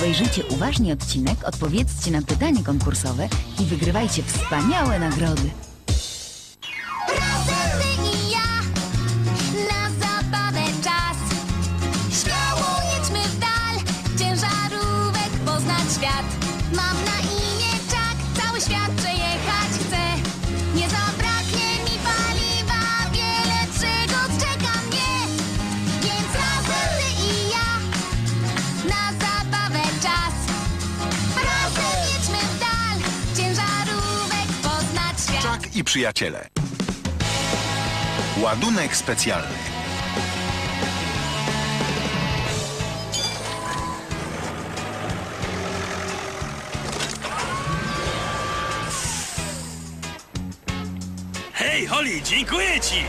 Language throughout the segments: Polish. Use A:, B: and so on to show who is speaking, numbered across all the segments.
A: obejrzyjcie uważnie odcinek, odpowiedzcie na pytanie konkursowe i wygrywajcie wspaniałe nagrody.
B: Czak
C: przyjaciele. Ładunek specjalny.
D: Hej, Holly, dziękuję ci!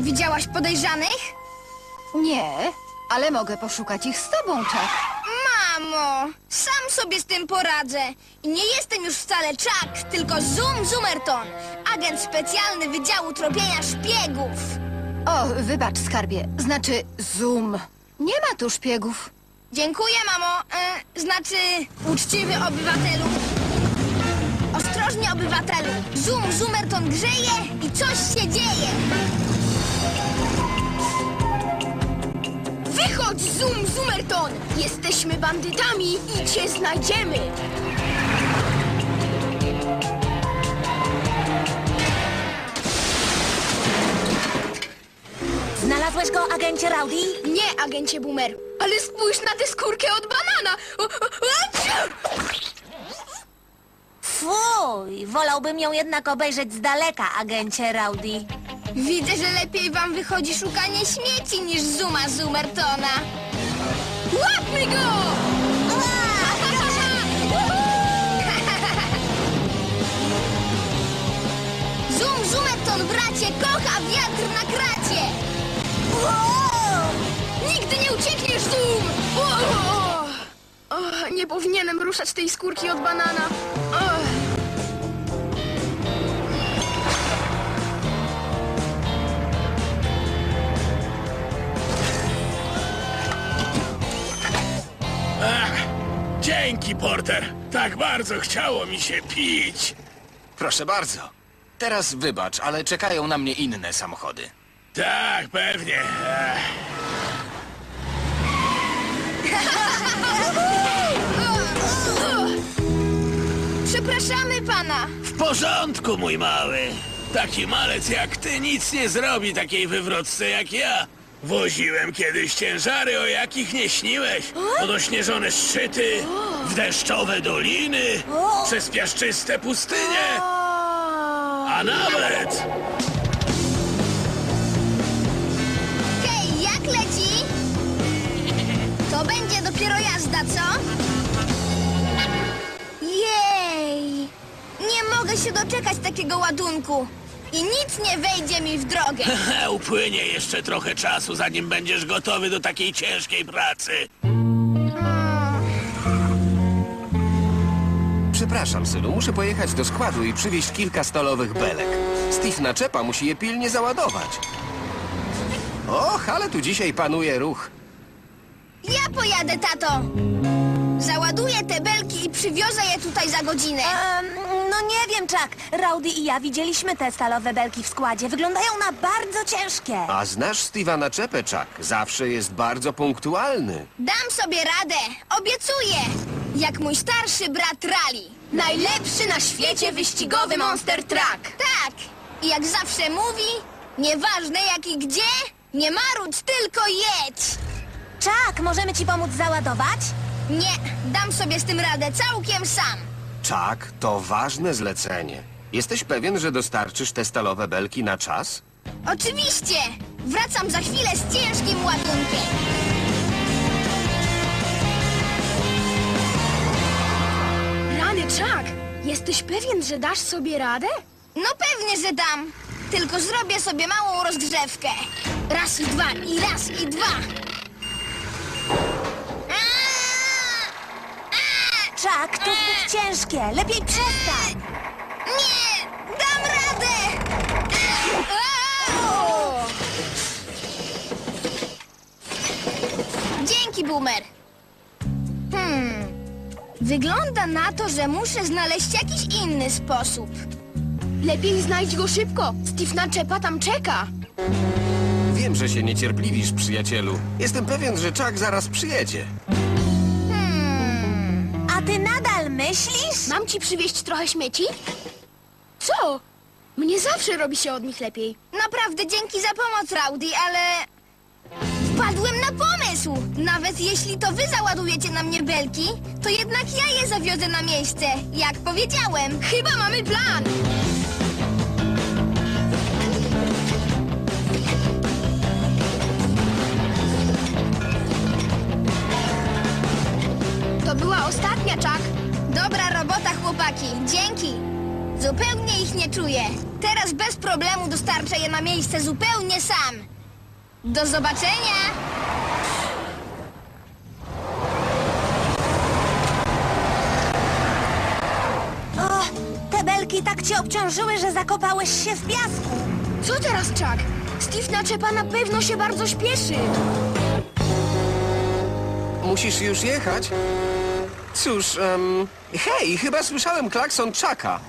B: Widziałaś podejrzanych?
E: Nie, ale mogę poszukać ich z tobą, Chuck.
B: Mamo, sam sobie z tym poradzę. I nie jestem już wcale Chuck, tylko Zoom Zoomerton, agent specjalny Wydziału Tropienia Szpiegów.
E: O, wybacz, skarbie. Znaczy, zoom. Nie ma tu szpiegów.
B: Dziękuję, mamo. E, znaczy, uczciwy obywatelu. Ostrożnie, obywatelu. Zoom Zoomerton grzeje i coś się dzieje. Wychodź, Zoom Zoomerton! Jesteśmy bandytami i cię znajdziemy!
F: Znalazłeś go, agencie Rowdy?
B: Nie, agencie Boomer, ale spójrz na tę skórkę od banana! O!
F: Fuj, wolałbym ją jednak obejrzeć z daleka, agencie Rowdy.
B: Widzę, że lepiej wam wychodzi szukanie śmieci niż Zuma Zoomertona. Łapmy go! Zoom Zoomerton, bracie, kocha wiatr na kracie! Nigdy nie uciekniesz! O, nie powinienem ruszać tej skórki od banana.
D: Dzięki, Porter. Tak bardzo chciało mi się pić.
G: Proszę bardzo. Teraz wybacz, ale czekają na mnie inne samochody.
D: Tak, pewnie. Ech.
B: Przepraszamy pana!
D: W porządku, mój mały. Taki malec jak ty nic nie zrobi takiej wywrotce jak ja. Woziłem kiedyś ciężary, o jakich nie śniłeś. Pod ośnieżone szczyty, w deszczowe doliny, przez piaszczyste pustynie, a nawet...
B: Hej, jak leci? To będzie dopiero jazda, co? Jej! Nie mogę się doczekać takiego ładunku. I nic nie wejdzie mi w drogę.
D: Upłynie jeszcze trochę czasu, zanim będziesz gotowy do takiej ciężkiej pracy.
G: Przepraszam, synu, muszę pojechać do składu i przywieźć kilka stalowych belek. Steve naczepa musi je pilnie załadować. Och, ale tu dzisiaj panuje ruch.
B: Ja pojadę, tato. Załaduję te belki i przywiozę je tutaj za godzinę.
F: Nie wiem, Chuck. Rowdy i ja widzieliśmy te stalowe belki w składzie. Wyglądają na bardzo ciężkie.
G: A znasz Steve'a naczepę, Chuck? Zawsze jest bardzo punktualny.
B: Dam sobie radę, obiecuję. Jak mój starszy brat Rally. Najlepszy na świecie wyścigowy Monster Truck. Tak. I jak zawsze mówi, nieważne jak i gdzie, nie marudź, tylko jedź.
F: Chuck, możemy ci pomóc załadować?
B: Nie, dam sobie z tym radę całkiem sam.
G: Chuck, to ważne zlecenie. Jesteś pewien, że dostarczysz te stalowe belki na czas?
B: Oczywiście. Wracam za chwilę z ciężkim ładunkiem.
H: Rany, Chuck! Jesteś pewien, że dasz sobie radę?
B: No pewnie, że dam. Tylko zrobię sobie małą rozgrzewkę. Raz i dwa, i raz i dwa.
F: Chuck, to zbyt ciężkie. Lepiej przestań.
B: Nie! Dam radę! Dzięki, Boomer. Hmm. Wygląda na to, że muszę znaleźć jakiś inny sposób.
I: Lepiej znajdź go szybko. Steve naczepa tam czeka.
G: Wiem, że się niecierpliwisz, przyjacielu. Jestem pewien, że Chuck zaraz przyjedzie.
A: Ty nadal myślisz?
I: Mam ci przywieźć trochę śmieci? Co? Mnie zawsze robi się od nich lepiej.
B: Naprawdę dzięki za pomoc, Rowdy, ale... Wpadłem na pomysł! Nawet jeśli to wy załadujecie na mnie belki, to jednak ja je zawiozę na miejsce, jak powiedziałem.
I: Chyba mamy plan! Była ostatnia, Chuck.
B: Dobra robota, chłopaki, dzięki. Zupełnie ich nie czuję. Teraz bez problemu dostarczę je na miejsce zupełnie sam. Do zobaczenia!
A: O, te belki tak cię obciążyły, że zakopałeś się w piasku.
I: Co teraz, Chuck? Steve naczepa na pewno się bardzo śpieszy.
G: Musisz już jechać? Cóż, em, hej, chyba słyszałem klakson Chucka.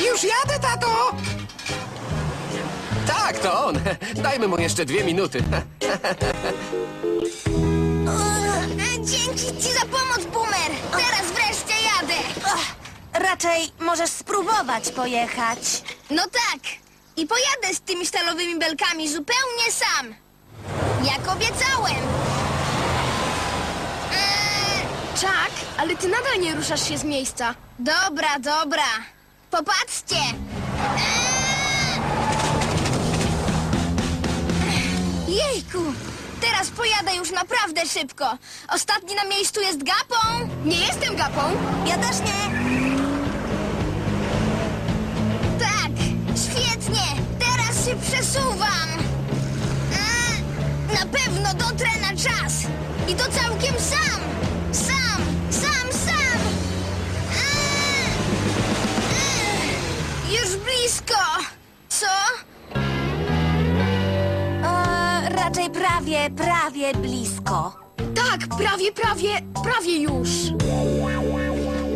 G: Już jadę, tato! Tak, to on. Dajmy mu jeszcze dwie minuty.
B: Dzięki ci za pomoc, Boomer. Teraz wreszcie jadę.
A: Raczej możesz spróbować pojechać.
B: No tak. I pojadę z tymi stalowymi belkami zupełnie sam. Jak obiecałem. Eee,
I: Chuck, ale ty nadal nie ruszasz się z miejsca.
B: dobra, dobra. Popatrzcie. Eee! Jejku. Teraz pojadę już naprawdę szybko. Ostatni na miejscu jest Gapą.
I: Nie jestem gapą.
A: Ja też nie.
B: Tak, świetnie! Teraz się przesuwam! A, na pewno dotrę na czas! I to całkiem! Sam,
A: Prawie, prawie blisko.
I: Tak, prawie, prawie, prawie już.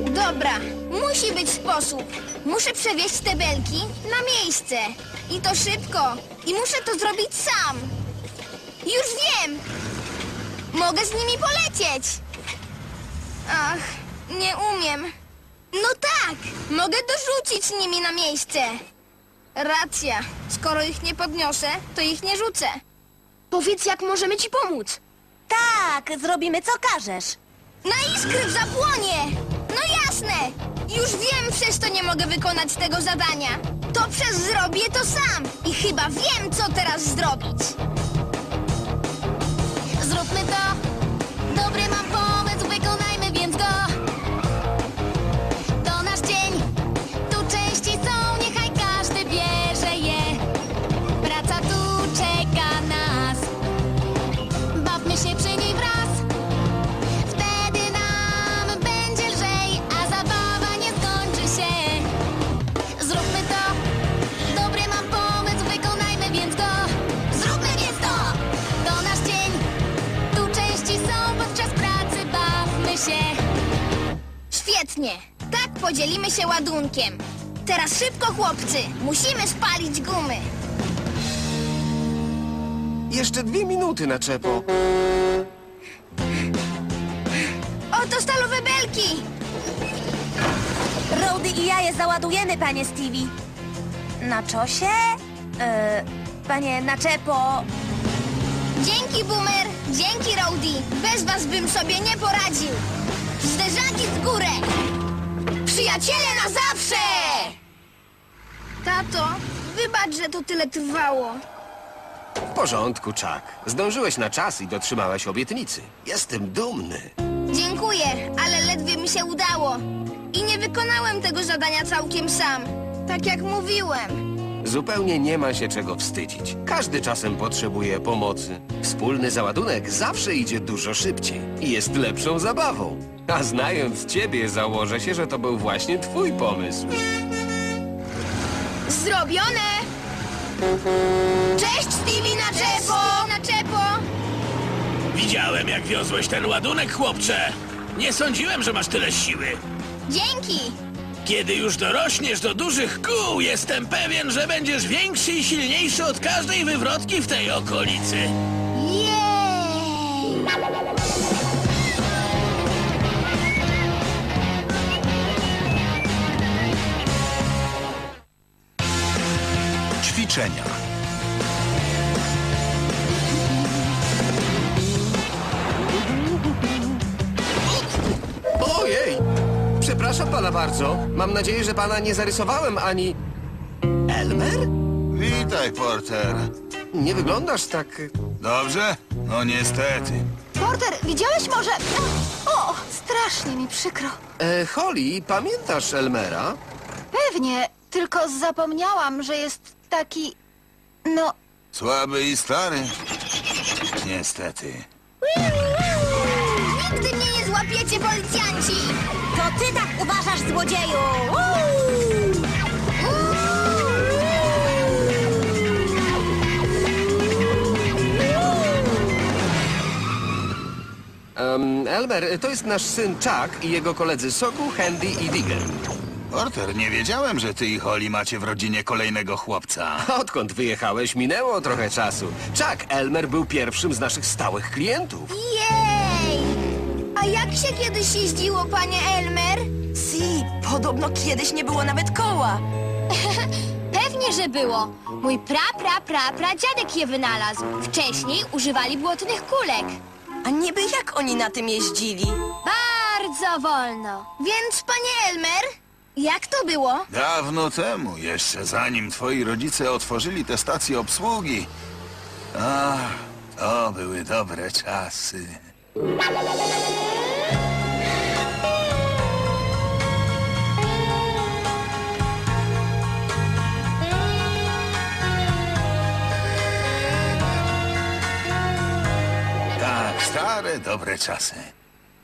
B: Dobra, musi być sposób. Muszę przewieźć te belki na miejsce. I to szybko. I muszę to zrobić sam. Już wiem! Mogę z nimi polecieć. Ach, nie umiem. No tak, mogę dorzucić nimi na miejsce. Racja, skoro ich nie podniosę, to ich nie rzucę.
I: Powiedz, jak możemy ci pomóc.
A: Tak, zrobimy co każesz.
B: Na iskry w zapłonie! No jasne! Już wiem, przez to nie mogę wykonać tego zadania. To przez zrobię to sam. I chyba wiem, co teraz zrobić. Zróbmy to. Teraz szybko, chłopcy. Musimy spalić gumy.
G: Jeszcze dwie minuty, naczepo.
B: Oto stalowe belki.
A: Rody i ja je załadujemy, panie Stevie. Na czosie? E, panie Naczepo,
B: Dzięki, Boomer! Dzięki, Rowdy! Bez was bym sobie nie poradził! Zderzaki w górę! Przyjaciele na zawsze! Tato, wybacz, że to tyle trwało.
G: W porządku, Chuck. Zdążyłeś na czas i dotrzymałeś obietnicy. Jestem dumny.
B: Dziękuję, ale ledwie mi się udało. I nie wykonałem tego zadania całkiem sam. Tak jak mówiłem.
G: Zupełnie nie ma się czego wstydzić. Każdy czasem potrzebuje pomocy. Wspólny załadunek zawsze idzie dużo szybciej i jest lepszą zabawą. A znając ciebie, założę się, że to był właśnie twój pomysł.
I: Zrobione!
B: Cześć, Stevie Naczepo! Naczepo!
D: Widziałem, jak wiozłeś ten ładunek, chłopcze. Nie sądziłem, że masz tyle siły.
B: Dzięki!
D: Kiedy już dorośniesz do dużych kół, jestem pewien, że będziesz większy i silniejszy od każdej wywrotki w tej okolicy.
C: Ćwiczenia.
G: Ojej! Przepraszam pana bardzo. Mam nadzieję, że pana nie zarysowałem ani... Elmer?
C: Witaj, Porter.
G: Nie wyglądasz tak...
C: Dobrze? No niestety.
E: Porter, widziałeś może... O, strasznie mi przykro.
G: E, Holly, pamiętasz Elmera?
E: Pewnie, tylko zapomniałam, że jest taki... No,
C: Słaby i stary. Niestety.
B: Nigdy mnie nie złapiecie, policjanci!
F: To ty tak uważasz, złodzieju!
G: Em, Elmer, to jest nasz syn Chuck i jego koledzy Soku, Handy i Digger.
C: Porter, nie wiedziałem, że ty i Holly macie w rodzinie kolejnego chłopca.
G: Odkąd wyjechałeś, minęło trochę czasu. Chuck Elmer był pierwszym z naszych stałych klientów.
B: Jej! A jak się kiedyś jeździło, panie Elmer?
F: Si, podobno kiedyś nie było nawet koła.
B: Pewnie, że było. Mój pra, pra, pra, pradziadek je wynalazł. Wcześniej używali błotnych kulek.
F: A niby jak oni na tym jeździli?
B: Bardzo wolno. Więc, panie Elmer, jak to było?
C: Dawno temu, jeszcze zanim twoi rodzice otworzyli tę stację obsługi. Ach, to były dobre czasy. Tak, stare, dobre czasy.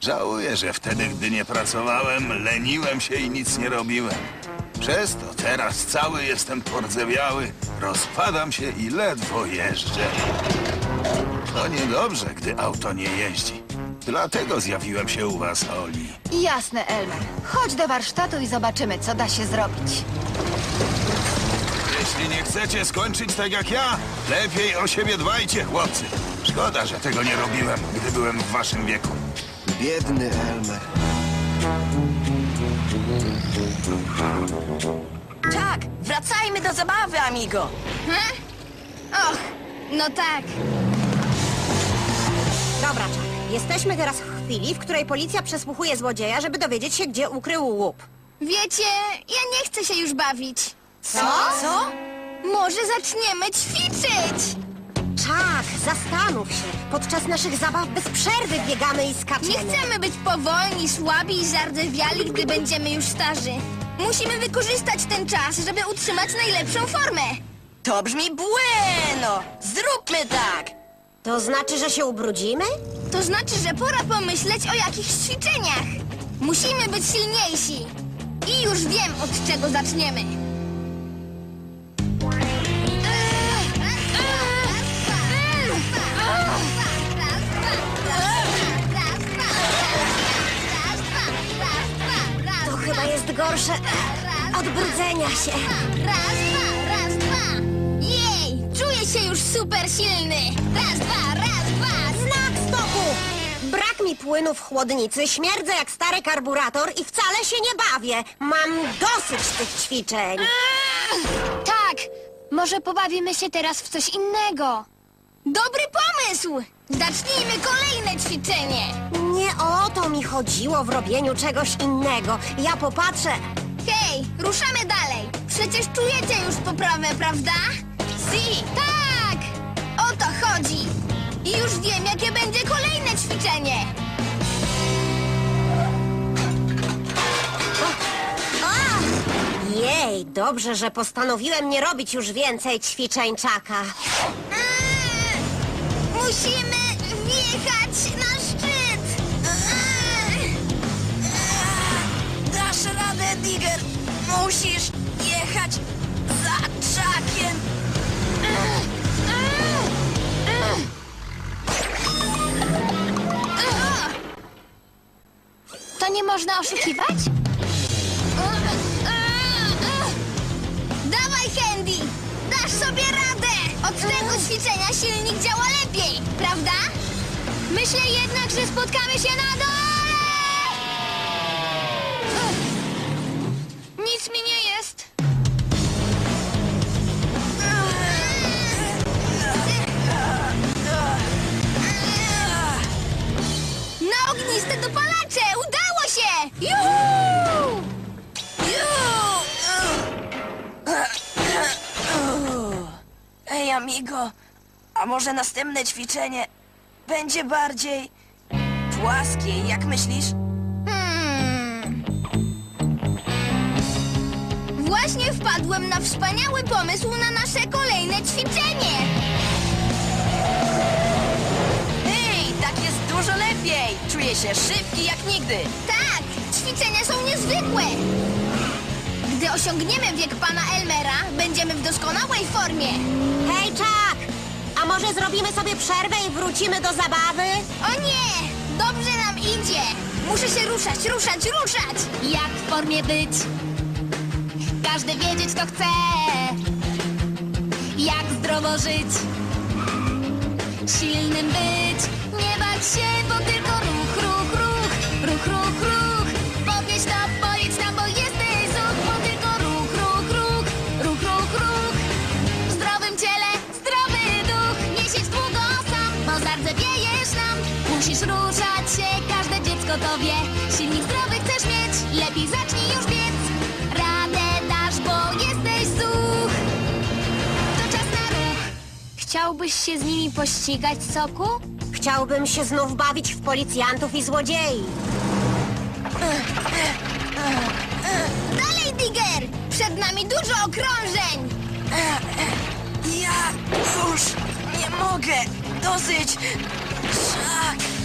C: Żałuję, że wtedy, gdy nie pracowałem, leniłem się i nic nie robiłem. Przez to teraz cały jestem pordzewiały, rozpadam się i ledwo jeżdżę. To niedobrze, gdy auto nie jeździ. Dlatego zjawiłem się u was, Oli.
E: jasne, Elmer. Chodź do warsztatu i zobaczymy, co da się zrobić.
C: Jeśli nie chcecie skończyć tak jak ja, lepiej o siebie dbajcie, chłopcy. Szkoda, że tego nie robiłem, gdy byłem w waszym wieku.
G: Biedny Elmer.
F: Tak, wracajmy do zabawy, amigo.
B: Och, no tak.
J: Dobra, Chuck. Jesteśmy teraz w chwili, w której policja przesłuchuje złodzieja, żeby dowiedzieć się, gdzie ukrył łup.
B: Wiecie, ja nie chcę się już bawić.
F: Co? Co?
B: Może zaczniemy ćwiczyć?
J: Chuck, zastanów się. Podczas naszych zabaw bez przerwy biegamy i skaczemy.
B: Nie chcemy być powolni, słabi i zardzewiali, gdy będziemy już starzy. Musimy wykorzystać ten czas, żeby utrzymać najlepszą formę.
F: To brzmi bueno! Zróbmy tak!
J: To znaczy, że się ubrudzimy?
B: To znaczy, że pora pomyśleć o jakichś ćwiczeniach. Musimy być silniejsi. I już wiem, od czego zaczniemy.
J: Jest gorsze od brudzenia się.
B: Raz, dwa, raz, dwa. Jej, czuję się już super silny. Raz, dwa, raz, dwa.
J: Znak stopu! Brak mi płynu w chłodnicy, śmierdzę jak stary karburator i wcale się nie bawię. Mam dosyć tych ćwiczeń.
B: Tak, może pobawimy się teraz w coś innego. Dobry pomysł! Zacznijmy kolejne ćwiczenie.
J: Nie o to mi chodziło w robieniu czegoś innego. Ja popatrzę.
B: Hej, ruszamy dalej. Przecież czujecie już poprawę, prawda? Si, tak! O to chodzi. I już wiem, jakie będzie kolejne ćwiczenie.
J: Jej, dobrze, że postanowiłem nie robić już więcej ćwiczeń czaka.
B: Eee, Musimy wjechać na szczyt!
F: Dasz radę, Digger! Musisz jechać za czakiem!
B: To
H: nie można oszukiwać?
B: Dawaj, Handy! Dasz sobie radę! Od tego hmm? ćwiczenia silnik działa lepiej!
H: Myślę jednak, że spotkamy się na dole! Nic mi nie jest.
B: Na ogniste dopalacze! Udało się! Juhu!
F: Ej, amigo, a może następne ćwiczenie będzie bardziej płaskie, jak myślisz?
B: Hmm. Właśnie wpadłem na wspaniały pomysł na nasze kolejne ćwiczenie!
F: Ej, tak jest dużo lepiej! Czuję się szybki jak nigdy.
B: Tak, ćwiczenia są niezwykłe! Gdy osiągniemy wiek pana Elmera, będziemy w doskonałej formie!
J: Może zrobimy sobie przerwę i wrócimy do zabawy?
B: O nie! Dobrze nam idzie! Muszę się ruszać, ruszać, ruszać!
H: Jak w formie być? Każdy wiedzieć to chce. Jak zdrowo żyć? Silnym być. Nie bać się, bo tylko ruch, ruch, ruch. Ruch, ruch, ruch. To wie. Silnik zdrowy chcesz mieć, lepiej zacznij już biec. Radę dasz, bo jesteś zuch. To czas na ruch. Chciałbyś się z nimi pościgać, Soku?
J: Chciałbym się znów bawić w policjantów i złodziei.
B: Dalej, Digger! Przed nami dużo okrążeń!
F: Ja już nie mogę. Dosyć. Szak.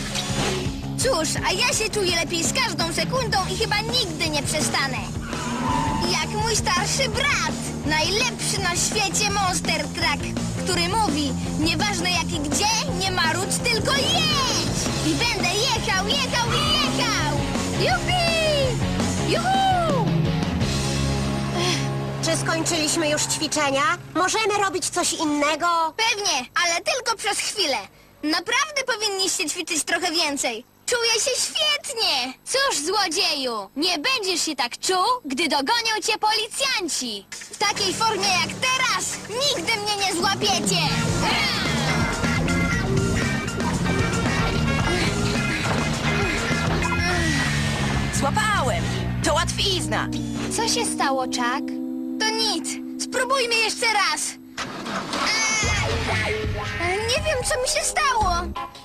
B: Cóż, a ja się czuję lepiej z każdą sekundą i chyba nigdy nie przestanę. Jak mój starszy brat, najlepszy na świecie Monster Truck, który mówi, nieważne jak i gdzie, nie marudź, tylko jedź! I będę jechał, jechał i jechał! Jupi! Juhu!
J: Czy skończyliśmy już ćwiczenia? Możemy robić coś innego?
B: Pewnie, ale tylko przez chwilę. Naprawdę powinniście ćwiczyć trochę więcej. Czuję się świetnie!
H: Cóż, złodzieju, nie będziesz się tak czuł, gdy dogonią cię policjanci.
B: W takiej formie jak teraz nigdy mnie nie złapiecie!
F: Złapałem. To łatwizna.
H: Co się stało, Chuck?
B: To nic. Spróbujmy jeszcze raz. Eee, Nie wiem, co mi się stało.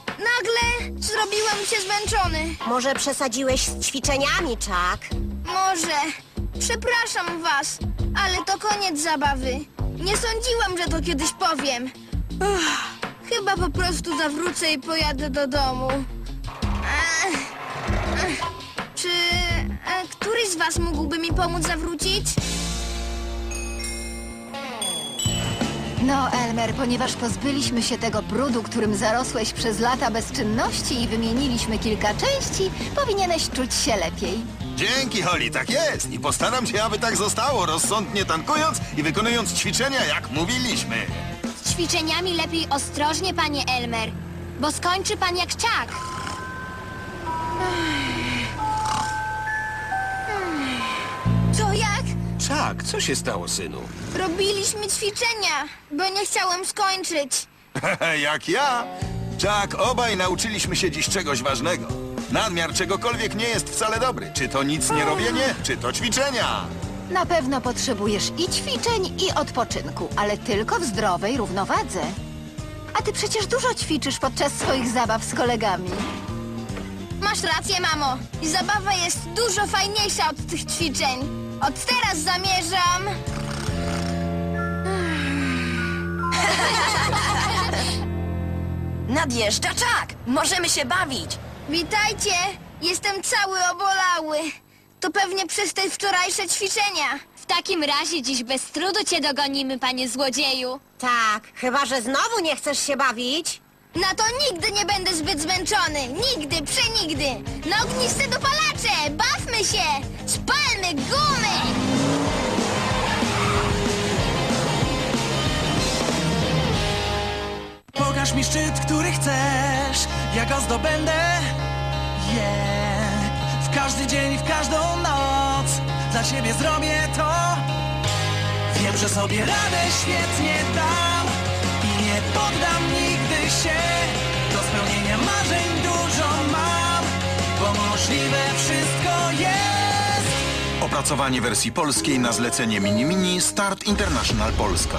B: Nagle zrobiłem się zmęczony.
J: Może przesadziłeś z ćwiczeniami, Chuck?
B: Może. Przepraszam was, ale to koniec zabawy. Nie sądziłem, że to kiedyś powiem. Uff, chyba po prostu zawrócę i pojadę do domu. Ech, ech, Czy e, któryś z was mógłby mi pomóc zawrócić?
A: No, Elmer, ponieważ pozbyliśmy się tego brudu, którym zarosłeś przez lata bezczynności i wymieniliśmy kilka części, powinieneś czuć się lepiej.
C: Dzięki, Holly, tak jest. I postaram się, aby tak zostało, rozsądnie tankując i wykonując ćwiczenia, jak mówiliśmy.
H: Z ćwiczeniami lepiej ostrożnie, panie Elmer, bo skończy pan jak Chuck.
B: Co
G: Czak, co się stało, synu?
B: Robiliśmy ćwiczenia, bo nie chciałem skończyć.
C: jak ja. Jack, obaj nauczyliśmy się dziś czegoś ważnego. Nadmiar czegokolwiek nie jest wcale dobry. Czy to nic nie robienie, czy to ćwiczenia.
A: Na pewno potrzebujesz i ćwiczeń, i odpoczynku, ale tylko w zdrowej równowadze. A ty przecież dużo ćwiczysz podczas swoich zabaw z kolegami.
B: Masz rację, mamo. I zabawa jest dużo fajniejsza od tych ćwiczeń. Od teraz zamierzam...
F: Nadjeżdża czak. Możemy się bawić.
B: Witajcie! Jestem cały obolały. To pewnie przez te wczorajsze ćwiczenia.
H: W takim razie dziś bez trudu cię dogonimy, panie złodzieju.
J: Tak, chyba że znowu nie chcesz się bawić.
B: Na to nigdy nie będę zbyt zmęczony. Nigdy, przenigdy. Na ogniste dopalacze! Skacze! Bawmy się! Szpalmy gumy!
K: Pokaż mi szczyt, który chcesz, ja go zdobędę. Yeah. W każdy dzień, w każdą noc dla siebie zrobię to. Wiem, że sobie radę świetnie dam i nie poddam nigdy się.
C: Opracowanie wersji polskiej na zlecenie Mini Mini Start International Polska.